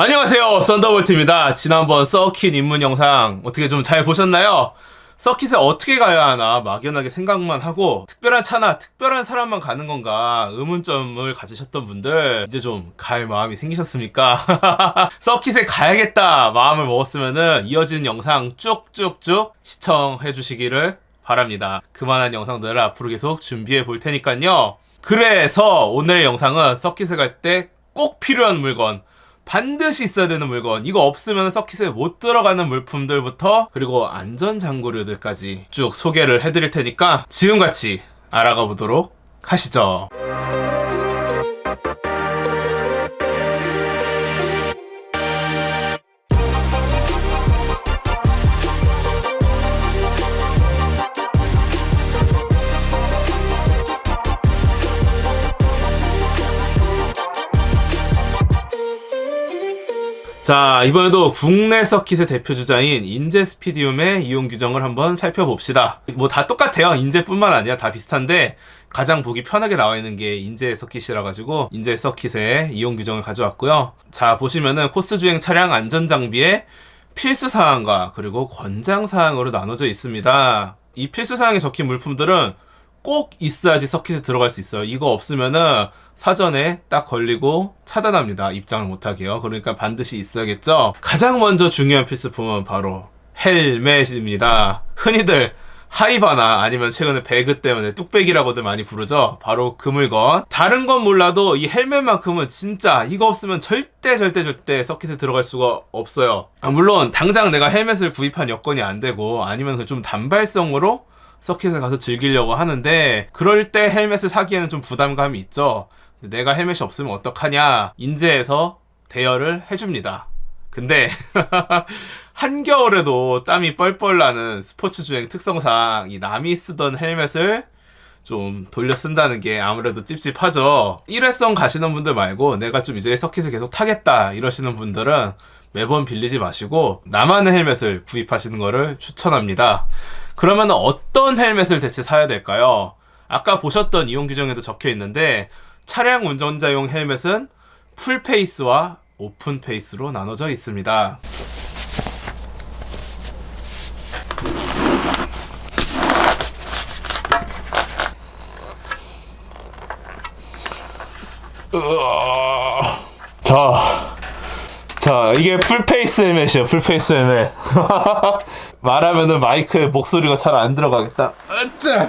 안녕하세요 썬더볼트입니다 지난번 서킷 입문 영상 어떻게 좀 잘 보셨나요? 서킷에 어떻게 가야 하나 막연하게 생각만 하고 특별한 차나 특별한 사람만 가는 건가 의문점을 가지셨던 분들 이제 좀 갈 마음이 생기셨습니까? 서킷에 가야겠다 마음을 먹었으면은 이어지는 영상 쭉쭉쭉 시청해 주시기를 바랍니다. 그만한 영상들을 앞으로 계속 준비해 볼 테니까요. 그래서 오늘의 영상은 서킷에 갈 때 꼭 필요한 물건 반드시 있어야 되는 물건. 이거 없으면 서킷에 못 들어가는 물품들부터 그리고 안전장구류들까지 쭉 소개를 해드릴 테니까 지금같이 알아가 보도록 하시죠 자, 이번에도 국내 서킷의 대표 주자인 인제 스피디움의 이용 규정을 한번 살펴봅시다. 뭐 다 똑같아요. 인제뿐만 아니라 다 비슷한데 가장 보기 편하게 나와 있는 게 인제 서킷이라 가지고 인제 서킷의 이용 규정을 가져왔고요. 자, 보시면은 코스 주행 차량 안전 장비의 필수 사항과 그리고 권장 사항으로 나눠져 있습니다. 이 필수 사항에 적힌 물품들은 꼭 있어야지 서킷에 들어갈 수 있어요. 이거 없으면은 사전에 딱 걸리고 차단합니다. 입장을 못하게요. 그러니까 반드시 있어야겠죠. 가장 먼저 중요한 필수품은 바로 헬멧입니다. 흔히들 하이바나 아니면 최근에 배그 때문에 뚝배기라고들 많이 부르죠. 바로 그 물건. 다른 건 몰라도 이 헬멧만큼은 진짜 이거 없으면 절대 절대 절대 서킷에 들어갈 수가 없어요. 아, 물론 당장 내가 헬멧을 구입한 여건이 안 되고 아니면 그 좀 단발성으로 서킷에 가서 즐기려고 하는데 그럴 때 헬멧을 사기에는 좀 부담감이 있죠. 내가 헬멧이 없으면 어떡하냐 인제에서 대여를 해줍니다. 근데 한겨울에도 땀이 뻘뻘 나는 스포츠 주행 특성상 이 남이 쓰던 헬멧을 좀 돌려 쓴다는 게 아무래도 찝찝하죠. 일회성 가시는 분들 말고 내가 좀 이제 서킷을 계속 타겠다 이러시는 분들은 매번 빌리지 마시고 나만의 헬멧을 구입하시는 것을 추천합니다. 그러면 어떤 헬멧을 대체 사야 될까요? 아까 보셨던 이용 규정에도 적혀 있는데 차량 운전자용 헬멧은 풀페이스와 오픈페이스로 나눠져 있습니다. 자, 자, 이게 풀페이스 헬멧이에요, 풀페이스 헬멧. 말하면은 마이크에 목소리가 잘 안 들어가겠다. 으짜!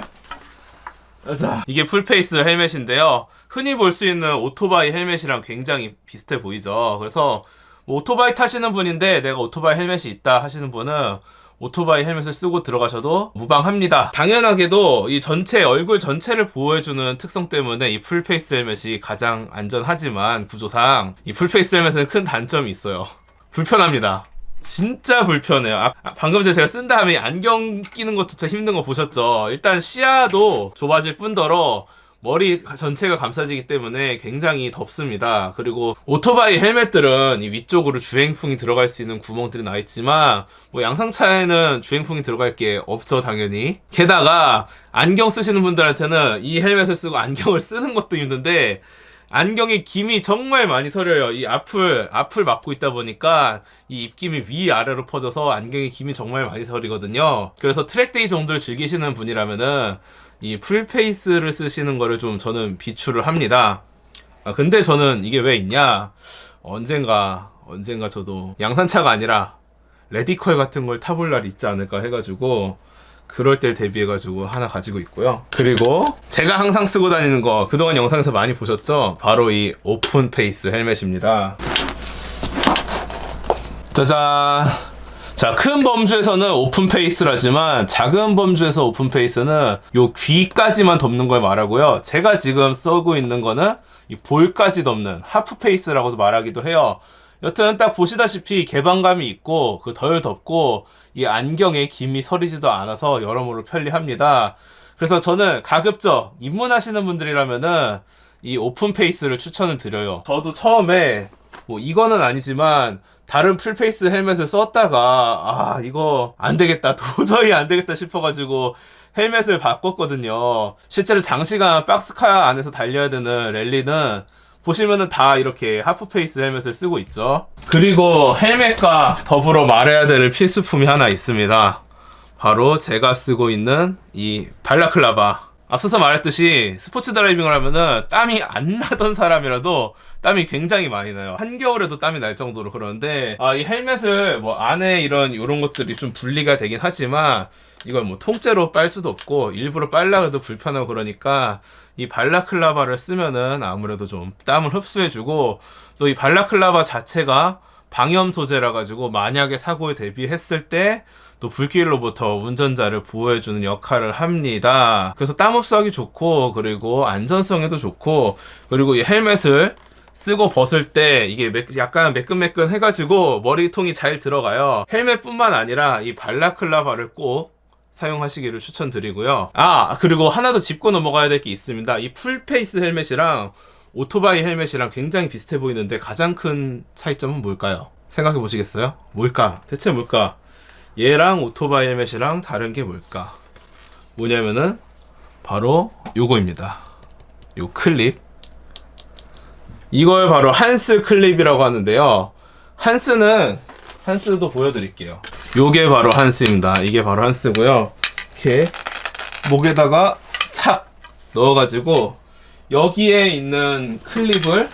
자, 이게 풀페이스 헬멧인데요. 흔히 볼 수 있는 오토바이 헬멧이랑 굉장히 비슷해 보이죠. 그래서 뭐 오토바이 타시는 분인데 내가 오토바이 헬멧이 있다 하시는 분은 오토바이 헬멧을 쓰고 들어가셔도 무방합니다. 당연하게도 이 전체 얼굴 전체를 보호해주는 특성 때문에 이 풀페이스 헬멧이 가장 안전하지만 구조상 이 풀페이스 헬멧은 큰 단점이 있어요. 불편합니다. 진짜 불편해요. 아, 아, 방금 제가 쓴 다음에 안경 끼는 것조차 힘든 거 보셨죠? 일단 시야도 좁아질 뿐더러 머리 전체가 감싸지기 때문에 굉장히 덥습니다. 그리고 오토바이 헬멧들은 이 위쪽으로 주행풍이 들어갈 수 있는 구멍들이 나 있지만 뭐 양상차에는 주행풍이 들어갈 게 없죠, 당연히. 게다가 안경 쓰시는 분들한테는 이 헬멧을 쓰고 안경을 쓰는 것도 힘든데 안경에 김이 정말 많이 서려요. 이 앞을 앞을 막고 있다 보니까 이 입김이 위 아래로 퍼져서 안경에 김이 정말 많이 서리거든요. 그래서 트랙데이 정도를 즐기시는 분이라면은 이 풀페이스를 쓰시는 거를 좀 저는 비추를 합니다. 아, 근데 저는 이게 왜 있냐? 언젠가, 언젠가 저도 양산차가 아니라 레디컬 같은 걸 타볼 날이 있지 않을까 해가지고, 그럴 때 대비해가지고 하나 가지고 있고요. 그리고 제가 항상 쓰고 다니는 거, 그동안 영상에서 많이 보셨죠? 바로 이 오픈 페이스 헬멧입니다. 짜잔! 자, 큰 범주에서는 오픈 페이스라지만 작은 범주에서 오픈 페이스는 요 귀까지만 덮는 걸 말하고요. 제가 지금 쓰고 있는 거는 이 볼까지 덮는 하프 페이스라고도 말하기도 해요. 여튼 딱 보시다시피 개방감이 있고 그덜 덮고 이 안경에 김이 서리지도 않아서 여러모로 편리합니다. 그래서 저는 가급적 입문하시는 분들이라면은 이 오픈 페이스를 추천을 드려요. 저도 처음에 뭐 이거는 아니지만 다른 풀페이스 헬멧을 썼다가 아 이거 안 되겠다 도저히 안 되겠다 싶어가지고 헬멧을 바꿨거든요. 실제로 장시간 박스카 안에서 달려야 되는 랠리는 보시면은 다 이렇게 하프페이스 헬멧을 쓰고 있죠. 그리고 헬멧과 더불어 말해야 될 필수품이 하나 있습니다. 바로 제가 쓰고 있는 이 발라클라바. 앞서서 말했듯이 스포츠 드라이빙을 하면은 땀이 안 나던 사람이라도 땀이 굉장히 많이 나요. 한겨울에도 땀이 날 정도로 그러는데 아, 이 헬멧을 뭐 안에 이런 이런 것들이 좀 분리가 되긴 하지만 이걸 뭐 통째로 빨 수도 없고 일부러 빨라 해도 불편하고 그러니까 이 발라클라바를 쓰면은 아무래도 좀 땀을 흡수해주고 또 이 발라클라바 자체가 방염 소재라 가지고 만약에 사고에 대비했을 때 또 불길로부터 운전자를 보호해주는 역할을 합니다. 그래서 땀 흡수하기 좋고 그리고 안전성에도 좋고 그리고 이 헬멧을 쓰고 벗을 때 이게 매- 약간 매끈매끈 해가지고 머리통이 잘 들어가요. 헬멧뿐만 아니라 이 발라클라바를 꼭 사용하시기를 추천드리고요. 아, 그리고 하나 더 짚고 넘어가야 될 게 있습니다. 이 풀페이스 헬멧이랑 오토바이 헬멧이랑 굉장히 비슷해 보이는데 가장 큰 차이점은 뭘까요? 생각해 보시겠어요? 뭘까? 대체 뭘까? 얘랑 오토바이 헬멧이랑 다른 게 뭘까? 뭐냐면은 바로 요거입니다. 요 클립. 이걸 바로 한스 클립이라고 하는데요. 한스는 한스도 보여드릴게요. 요게 바로 한스입니다. 이게 바로 한스고요. 이렇게 목에다가 착 넣어가지고 여기에 있는 클립을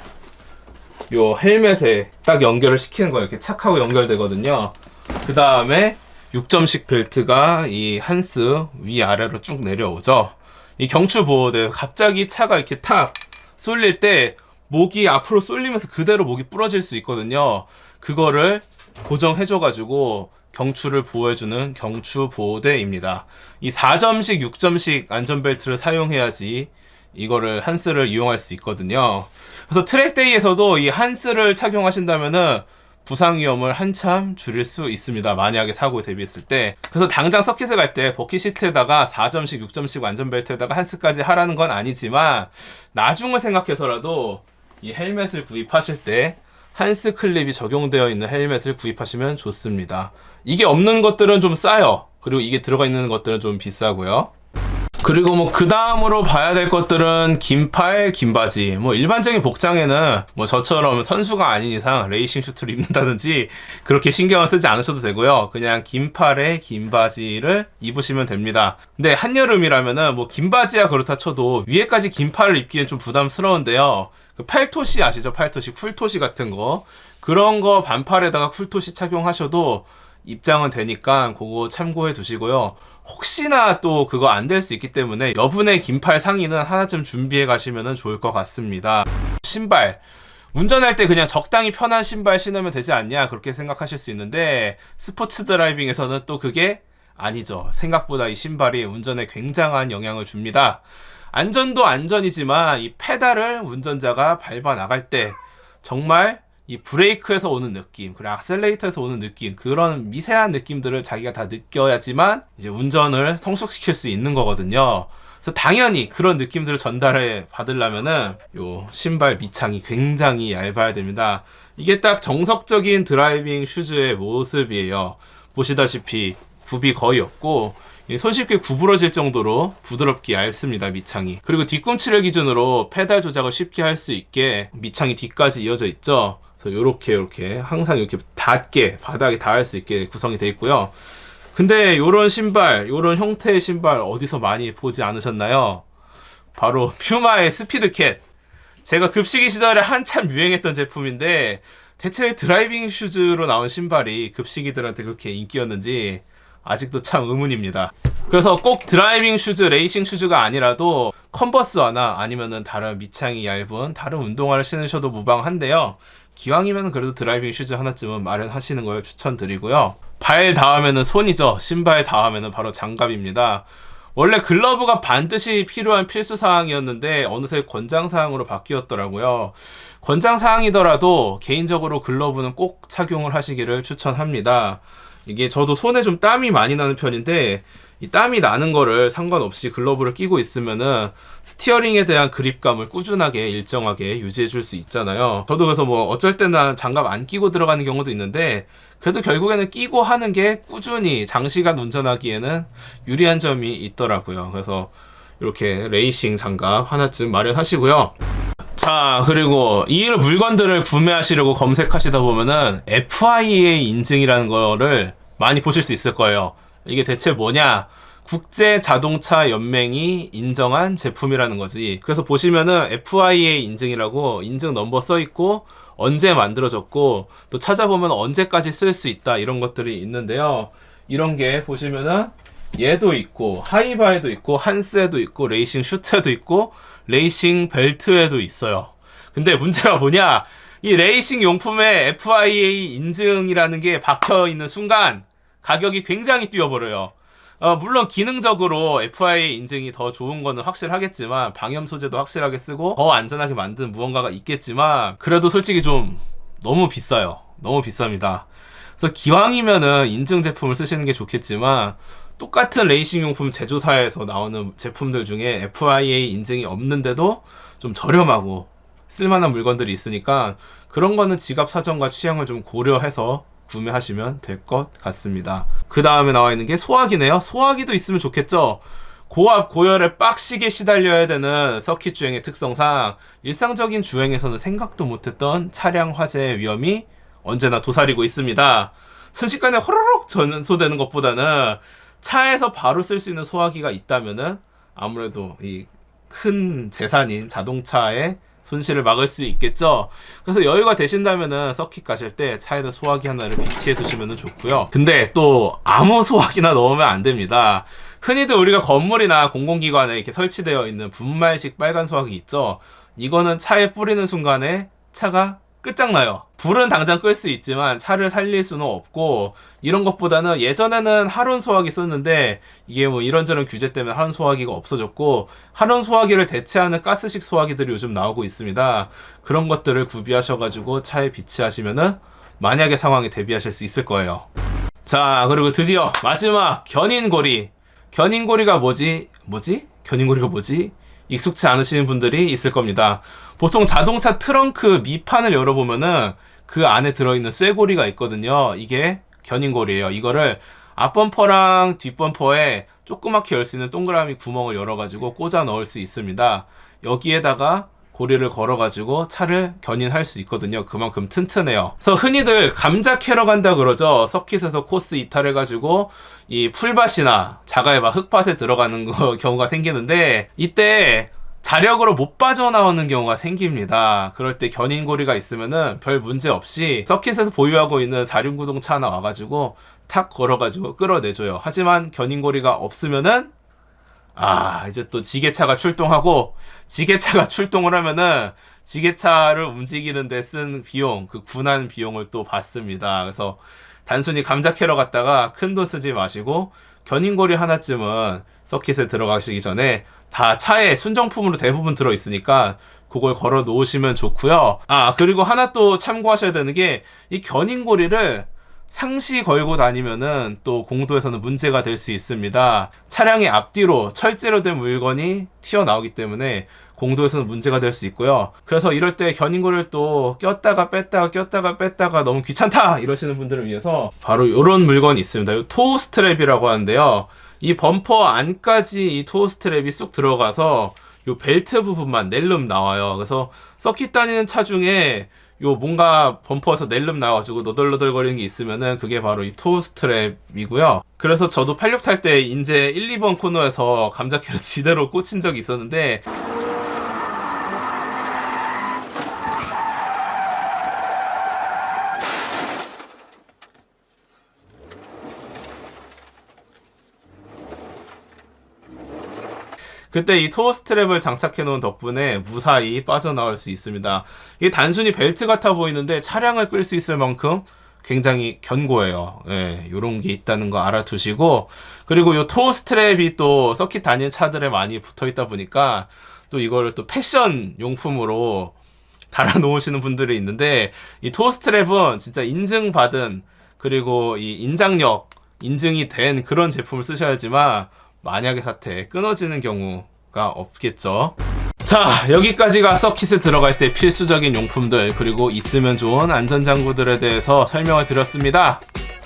요 헬멧에 딱 연결을 시키는 거예요. 이렇게 착하고 연결되거든요. 그 다음에 6점식 벨트가 이 한스 위아래로 쭉 내려오죠. 이 경추 보호대 갑자기 차가 이렇게 탁 쏠릴 때 목이 앞으로 쏠리면서 그대로 목이 부러질 수 있거든요. 그거를 고정해줘가지고 경추를 보호해주는 경추 보호대입니다. 이 4점식, 6점식 안전벨트를 사용해야지 이거를 한스를 이용할 수 있거든요. 그래서 트랙데이에서도 이 한스를 착용하신다면은 부상 위험을 한참 줄일 수 있습니다. 만약에 사고에 대비했을 때. 그래서 당장 서킷을 갈 때 버킷 시트에다가 4점씩, 6점씩 안전벨트에다가 한스까지 하라는 건 아니지만 나중을 생각해서라도 이 헬멧을 구입하실 때 한스 클립이 적용되어 있는 헬멧을 구입하시면 좋습니다. 이게 없는 것들은 좀 싸요. 그리고 이게 들어가 있는 것들은 좀 비싸고요. 그리고 뭐 그 다음으로 봐야 될 것들은 긴팔, 긴 바지. 뭐 일반적인 복장에는 뭐 저처럼 선수가 아닌 이상 레이싱 슈트를 입는다든지 그렇게 신경을 쓰지 않으셔도 되고요. 그냥 긴팔에 긴 바지를 입으시면 됩니다. 근데 한여름이라면은 뭐 긴 바지야 그렇다 쳐도 위에까지 긴팔을 입기엔 좀 부담스러운데요. 그 팔토시 아시죠? 팔토시, 쿨토시 같은 거. 그런 거 반팔에다가 쿨토시 착용하셔도 입장은 되니까 그거 참고해 두시고요. 혹시나 또 그거 안 될 수 있기 때문에 여분의 긴팔 상의는 하나쯤 준비해 가시면 좋을 것 같습니다. 신발. 운전할 때 그냥 적당히 편한 신발 신으면 되지 않냐 그렇게 생각하실 수 있는데 스포츠 드라이빙에서는 또 그게 아니죠. 생각보다 이 신발이 운전에 굉장한 영향을 줍니다. 안전도 안전이지만 이 페달을 운전자가 밟아 나갈 때 정말 이 브레이크에서 오는 느낌, 그리고 악셀레이터에서 오는 느낌, 그런 미세한 느낌들을 자기가 다 느껴야지만 이제 운전을 성숙시킬 수 있는 거거든요. 그래서 당연히 그런 느낌들을 전달해 받으려면은 요 신발 밑창이 굉장히 얇아야 됩니다. 이게 딱 정석적인 드라이빙 슈즈의 모습이에요. 보시다시피 굽이 거의 없고 이 손쉽게 구부러질 정도로 부드럽게 얇습니다 밑창이. 그리고 뒤꿈치를 기준으로 페달 조작을 쉽게 할 수 있게 밑창이 뒤까지 이어져 있죠? 그래서 요렇게 요렇게 항상 이렇게 닿게 바닥에 닿을 수 있게 구성이 되어 있고요. 근데 요런 신발 요런 형태의 신발 어디서 많이 보지 않으셨나요? 바로 퓨마의 스피드캣. 제가 급식이 시절에 한참 유행했던 제품인데 대체 드라이빙 슈즈로 나온 신발이 급식이들한테 그렇게 인기였는지 아직도 참 의문입니다. 그래서 꼭 드라이빙 슈즈, 레이싱 슈즈가 아니라도 컨버스화나 아니면은 다른 밑창이 얇은 다른 운동화를 신으셔도 무방한데요. 기왕이면 그래도 드라이빙 슈즈 하나쯤은 마련하시는 걸 추천드리고요. 발 다음에는 손이죠. 신발 다음에는 바로 장갑입니다. 원래 글러브가 반드시 필요한 필수 사항이었는데 어느새 권장 사항으로 바뀌었더라고요. 권장 사항이더라도 개인적으로 글러브는 꼭 착용을 하시기를 추천합니다. 이게 저도 손에 좀 땀이 많이 나는 편인데 이 땀이 나는 거를 상관없이 글러브를 끼고 있으면은 스티어링에 대한 그립감을 꾸준하게 일정하게 유지해 줄 수 있잖아요. 저도 그래서 뭐 어쩔 때는 장갑 안 끼고 들어가는 경우도 있는데 그래도 결국에는 끼고 하는 게 꾸준히 장시간 운전하기에는 유리한 점이 있더라고요. 그래서 이렇게 레이싱 장갑 하나쯤 마련하시고요. 자, 그리고 이 물건들을 구매하시려고 검색하시다 보면은 FIA 인증이라는 거를 많이 보실 수 있을 거예요. 이게 대체 뭐냐? 국제 자동차 연맹이 인정한 제품이라는 거지. 그래서 보시면은 FIA 인증이라고 인증 넘버 써 있고 언제 만들어졌고 또 찾아보면 언제까지 쓸 수 있다 이런 것들이 있는데요. 이런 게 보시면은 얘도 있고 하이바에도 있고 한스에도 있고 레이싱 슈트에도 있고 레이싱 벨트에도 있어요. 근데 문제가 뭐냐? 이 레이싱 용품에 FIA 인증이라는 게 박혀 있는 순간 가격이 굉장히 뛰어버려요. 어, 물론 기능적으로 FIA 인증이 더 좋은 거는 확실하겠지만 방염 소재도 확실하게 쓰고 더 안전하게 만든 무언가가 있겠지만 그래도 솔직히 좀 너무 비싸요. 너무 비쌉니다. 그래서 기왕이면은 인증 제품을 쓰시는 게 좋겠지만 똑같은 레이싱 용품 제조사에서 나오는 제품들 중에 FIA 인증이 없는데도 좀 저렴하고 쓸만한 물건들이 있으니까 그런 거는 지갑 사정과 취향을 좀 고려해서 구매하시면 될 것 같습니다. 그 다음에 나와 있는 게 소화기네요. 소화기도 있으면 좋겠죠. 고압 고열에 빡시게 시달려야 되는 서킷 주행의 특성상 일상적인 주행에서는 생각도 못했던 차량 화재 위험이 언제나 도사리고 있습니다. 순식간에 호로록 전소되는 것보다는 차에서 바로 쓸 수 있는 소화기가 있다면은 아무래도 이 큰 재산인 자동차의 손실을 막을 수 있겠죠. 그래서 여유가 되신다면은 서킷 가실 때 차에다 소화기 하나를 비치해 두시면 좋고요. 근데 또 아무 소화기나 넣으면 안 됩니다. 흔히들 우리가 건물이나 공공기관에 이렇게 설치되어 있는 분말식 빨간 소화기 있죠. 이거는 차에 뿌리는 순간에 차가 끝장나요. 불은 당장 끌 수 있지만 차를 살릴 수는 없고 이런 것보다는 예전에는 할온 소화기 썼는데 이게 뭐 이런저런 규제 때문에 할온 소화기가 없어졌고 할온 소화기를 대체하는 가스식 소화기들이 요즘 나오고 있습니다. 그런 것들을 구비하셔가지고 차에 비치하시면은 만약의 상황에 대비하실 수 있을 거예요. 자 그리고 드디어 마지막 견인고리. 견인고리가 뭐지? 뭐지? 견인고리가 뭐지? 익숙치 않으시는 분들이 있을 겁니다. 보통 자동차 트렁크 밑판을 열어보면은 그 안에 들어있는 쇠고리가 있거든요. 이게 견인고리예요. 이거를 앞범퍼랑 뒷범퍼에 조그맣게 열 수 있는 동그라미 구멍을 열어가지고 꽂아 넣을 수 있습니다. 여기에다가 고리를 걸어가지고 차를 견인할 수 있거든요. 그만큼 튼튼해요. 그래서 흔히들 감자 캐러 간다 그러죠. 서킷에서 코스 이탈해가지고 이 풀밭이나 자갈밭, 흙밭에 들어가는 거, 경우가 생기는데 이때 자력으로 못 빠져나오는 경우가 생깁니다. 그럴 때 견인고리가 있으면은 별 문제 없이 서킷에서 보유하고 있는 4륜구동 차 하나 와가지고 탁 걸어가지고 끌어내줘요. 하지만 견인고리가 없으면은 아, 이제 또 지게차가 출동하고, 지게차가 출동을 하면은, 지게차를 움직이는데 쓴 비용, 그 군한 비용을 또 받습니다. 그래서 단순히 감자 캐러 갔다가 큰 돈 쓰지 마시고, 견인고리 하나쯤은 서킷에 들어가시기 전에 다 차에 순정품으로 대부분 들어있으니까, 그걸 걸어 놓으시면 좋고요. 아, 그리고 하나 또 참고하셔야 되는 게, 이 견인고리를 상시 걸고 다니면은 또 공도에서는 문제가 될 수 있습니다. 차량의 앞뒤로 철제로 된 물건이 튀어나오기 때문에 공도에서는 문제가 될 수 있고요. 그래서 이럴 때 견인고리를 또 꼈다가 뺐다가 꼈다가 뺐다가 너무 귀찮다 이러시는 분들을 위해서 바로 이런 물건이 있습니다. 이 토우 스트랩이라고 하는데요. 이 범퍼 안까지 이 토우 스트랩이 쑥 들어가서 요 벨트 부분만 낼름 나와요. 그래서 서킷 다니는 차 중에 요 뭔가 범퍼에서 낼름 나와가지고 너덜너덜 거리는 게 있으면은 그게 바로 이 토우 스트랩이고요. 그래서 저도 86 탈 때 인제 1, 2번 코너에서 감자캐로 지대로 꽂힌 적이 있었는데 그때 이 토어 스트랩을 장착해 놓은 덕분에 무사히 빠져나올 수 있습니다. 이게 단순히 벨트 같아 보이는데 차량을 끌 수 있을 만큼 굉장히 견고해요. 예, 요런 게 있다는 거 알아두시고, 그리고 요 토어 스트랩이 또 서킷 다니는 차들에 많이 붙어 있다 보니까 또 이거를 또 패션 용품으로 달아 놓으시는 분들이 있는데, 이 토어 스트랩은 진짜 인증받은, 그리고 이 인장력 인증이 된 그런 제품을 쓰셔야지만 만약의 사태에 끊어지는 경우가 없겠죠. 자, 여기까지가 서킷에 들어갈 때 필수적인 용품들, 그리고 있으면 좋은 안전장구들에 대해서 설명을 드렸습니다.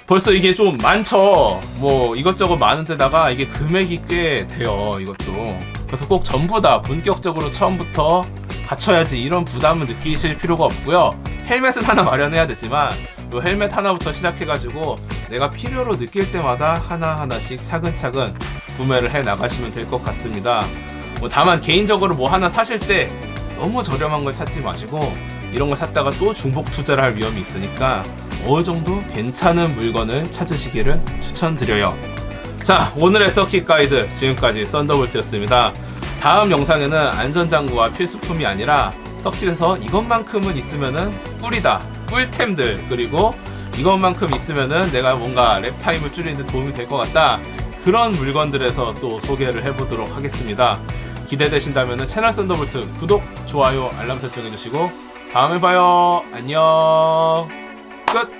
벌써 이게 좀 많죠? 뭐, 이것저것 많은데다가 이게 금액이 꽤 돼요, 이것도. 그래서 꼭 전부 다 본격적으로 처음부터 갖춰야지 이런 부담을 느끼실 필요가 없고요. 헬멧은 하나 마련해야 되지만 이 헬멧 하나부터 시작해가지고 내가 필요로 느낄 때마다 하나하나씩 차근차근 구매를 해 나가시면 될 것 같습니다. 뭐 다만 개인적으로 뭐 하나 사실 때 너무 저렴한 걸 찾지 마시고 이런 걸 샀다가 또 중복 투자를 할 위험이 있으니까 어느 정도 괜찮은 물건을 찾으시기를 추천드려요. 자, 오늘의 서킷 가이드 지금까지 썬더볼트였습니다. 다음 영상에는 안전장구와 필수품이 아니라 서킷에서 이것만큼은 있으면은 꿀이다. 꿀템들 그리고 이것만큼 있으면은 내가 뭔가 랩 타임을 줄이는 데 도움이 될 것 같다. 그런 물건들에서 또 소개를 해보도록 하겠습니다. 기대되신다면 채널 썬더볼트 구독, 좋아요, 알람 설정해주시고 다음에 봐요. 안녕. 끝.